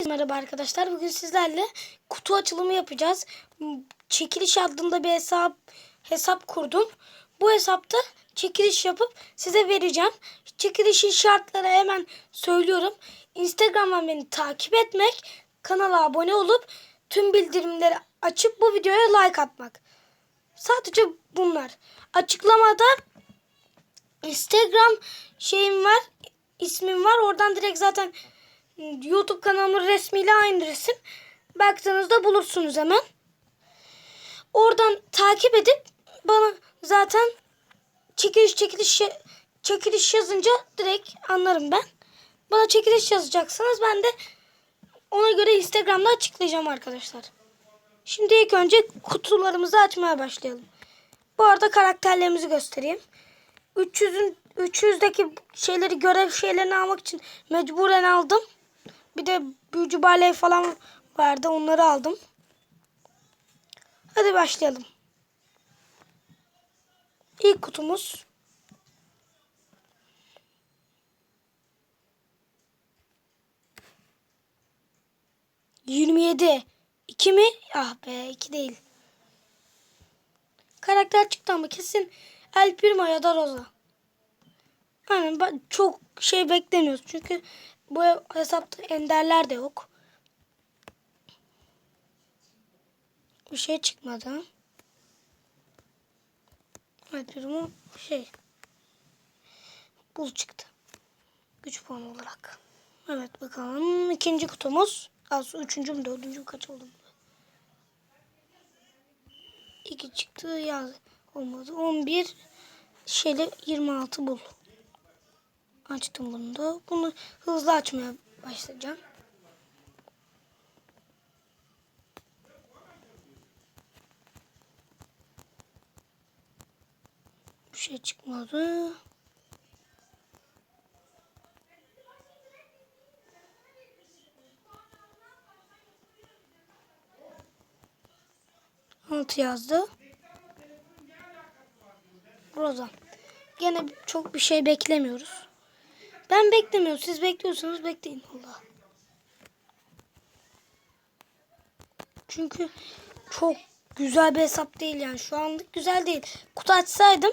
Merhaba arkadaşlar. Bugün sizlerle kutu açılımı yapacağız. Çekiliş adında bir hesap hesap kurdum. Bu hesapta çekiliş yapıp size vereceğim. Çekilişin şartları hemen söylüyorum. Instagram'dan beni takip etmek, kanala abone olup tüm bildirimleri açıp bu videoya like atmak. Sadece bunlar. Açıklamada Instagram şeyim var, ismim var. Oradan direkt zaten YouTube kanalımın resmiyle aynı resim. Baktığınızda bulursunuz hemen. Oradan takip edip bana zaten çekiliş çekiliş çekiliş yazınca direkt anlarım ben. Bana çekiliş yazacaksınız. Ben de ona göre Instagram'da açıklayacağım arkadaşlar. Şimdi ilk önce kutularımızı açmaya başlayalım. Bu arada karakterlerimizi göstereyim. 300'ün 300'deki şeyleri görev şeylerini almak için mecburen aldım. Bir de büyücü baley falan vardı. Onları aldım. Hadi başlayalım. İlk kutumuz. Yirmi yedi. İki mi? Ah be iki değil. Karakter çıktı ama kesin El Primo ya da Rosa. Ben çok şey beklemiyoruz. Çünkü bu hesapta enderler de yok. Bir şey çıkmadı. El Primo şey. Bul çıktı. Güç puanı olarak. Evet bakalım. ikinci kutumuz. Az üçüncü mü dördüncü mü kaç oldu? İki çıktı yaz olmadı. 11 şeyle 26 bul. Açtım bunu da. Bunu hızlı açmaya başlayacağım. Bir şey çıkmadı. Altı yazdı. Roza. Gene çok bir şey beklemiyoruz. Ben beklemiyorum. Siz bekliyorsanız bekleyin. Allah. Çünkü çok güzel bir hesap değil yani. Şu anlık güzel değil. Kutu açsaydım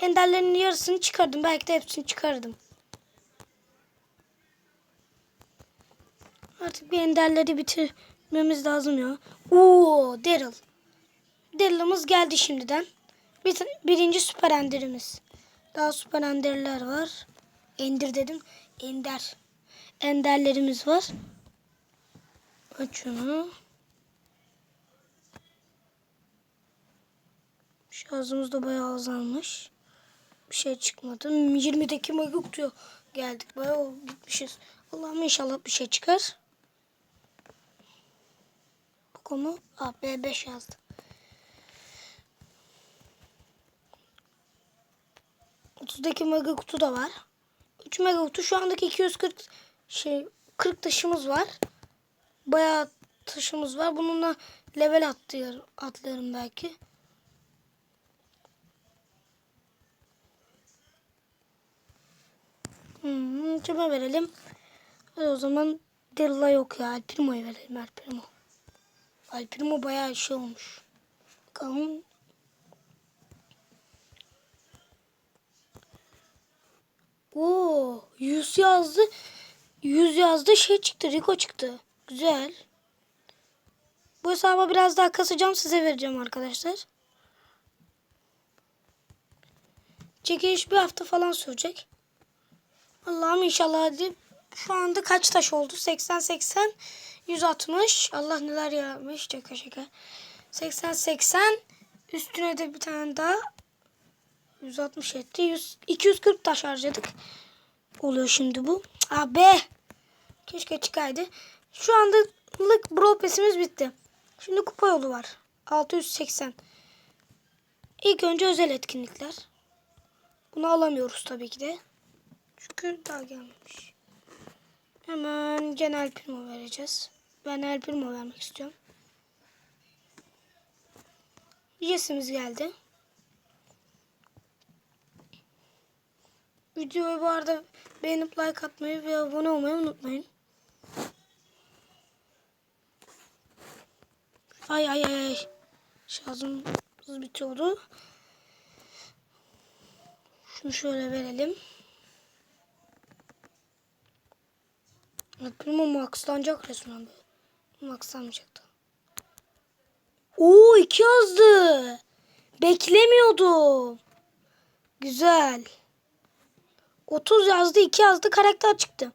enderlerin yarısını çıkardım. Belki de hepsini çıkardım. Artık bir enderleri bitirmemiz lazım ya. Oo, Daryl. Daryl'ımız geldi şimdiden. Bir, birinci süper enderimiz. Daha süper enderler var. Ender dedim. Ender. Enderlerimiz var. Aç şunu. Şarjımız da bayağı azalmış. Bir şey çıkmadı. 20'deki mega kutuya geldik. Bayağı gitmişiz. Allah'ım inşallah bir şey çıkar. Bu konu ah, B5 yazdı. Otuzdaki mega kutu da var. 3 mega kutu. Şu andaki 240 şey 40 taşımız var. Bayağı taşımız var. Bununla level atlıyorum, atlarım belki. Hmm, kime verelim? Hadi o zaman Della yok ya. El Primo'ya verelim El Primo. El Primo bayağı şey olmuş. Bakalım. 100 yazdı. 100 yazdı şey çıktı. Rico çıktı. Güzel. Bu hesaba biraz daha kasacağım. Size vereceğim arkadaşlar. Çekiliş bir hafta falan sürecek. Allah'ım inşallah hadi. Şu anda kaç taş oldu? 80 80 160. Allah neler yaratmış. Şaka şaka. 80 80 üstüne de bir tane daha 160 etti. 100, 240 taş harcadık. Oluyor şimdi bu. Abi. Keşke çıkaydı. Şu andalık bro pesimiz bitti. Şimdi kupa yolu var. 680. İlk önce özel etkinlikler. Bunu alamıyoruz tabii ki de. Çünkü daha gelmemiş. Hemen genel primo vereceğiz. Ben el primo vermek istiyorum. Yesimiz geldi. Videoyu bu arada beğenip like atmayı ve abone olmayı unutmayın. Ay ay ay. Şarjım bitiyordu. Şunu şöyle verelim. Aklıma maxlanacak resmen böyle. Maxlanmayacaktı. Oo iki yazdı. Beklemiyordum. Güzel. 30 yazdı 2 yazdı karakter çıktı.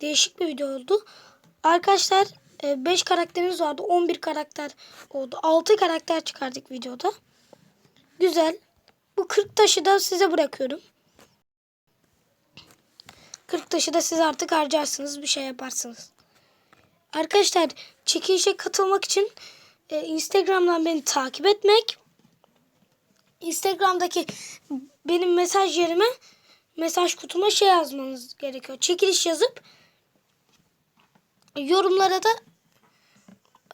Değişik bir video oldu. Arkadaşlar 5 karakterimiz vardı. 11 karakter oldu. 6 karakter çıkardık videoda. Güzel. Bu 40 taşı da size bırakıyorum. 40 taşı da siz artık harcarsınız. Bir şey yaparsınız. Arkadaşlar çekilişe katılmak için e, Instagram'dan beni takip etmek. Instagram'daki benim mesaj yerime mesaj kutuma şey yazmanız gerekiyor. Çekiliş yazıp yorumlara da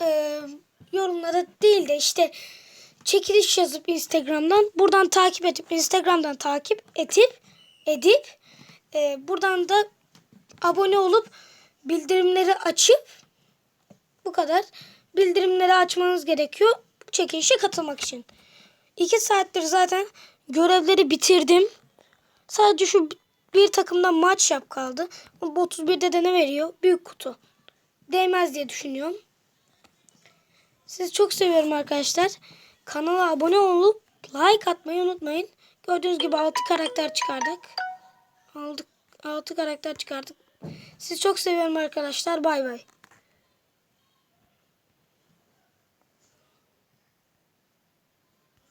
e, yorumlara değil de işte çekiliş yazıp Instagram'dan buradan takip edip Instagram'dan takip edip edip e, buradan da abone olup bildirimleri açıp bu kadar bildirimleri açmanız gerekiyor çekilişe katılmak için. 2 saattir zaten görevleri bitirdim. Sadece şu bir takımdan maç yap kaldı. Bu 31'de de ne veriyor? Büyük kutu. Değmez diye düşünüyorum. Sizi çok seviyorum arkadaşlar. Kanala abone olup like atmayı unutmayın. Gördüğünüz gibi 6 karakter çıkardık. 6, 6 karakter çıkardık. Sizi çok seviyorum arkadaşlar. Bay bay.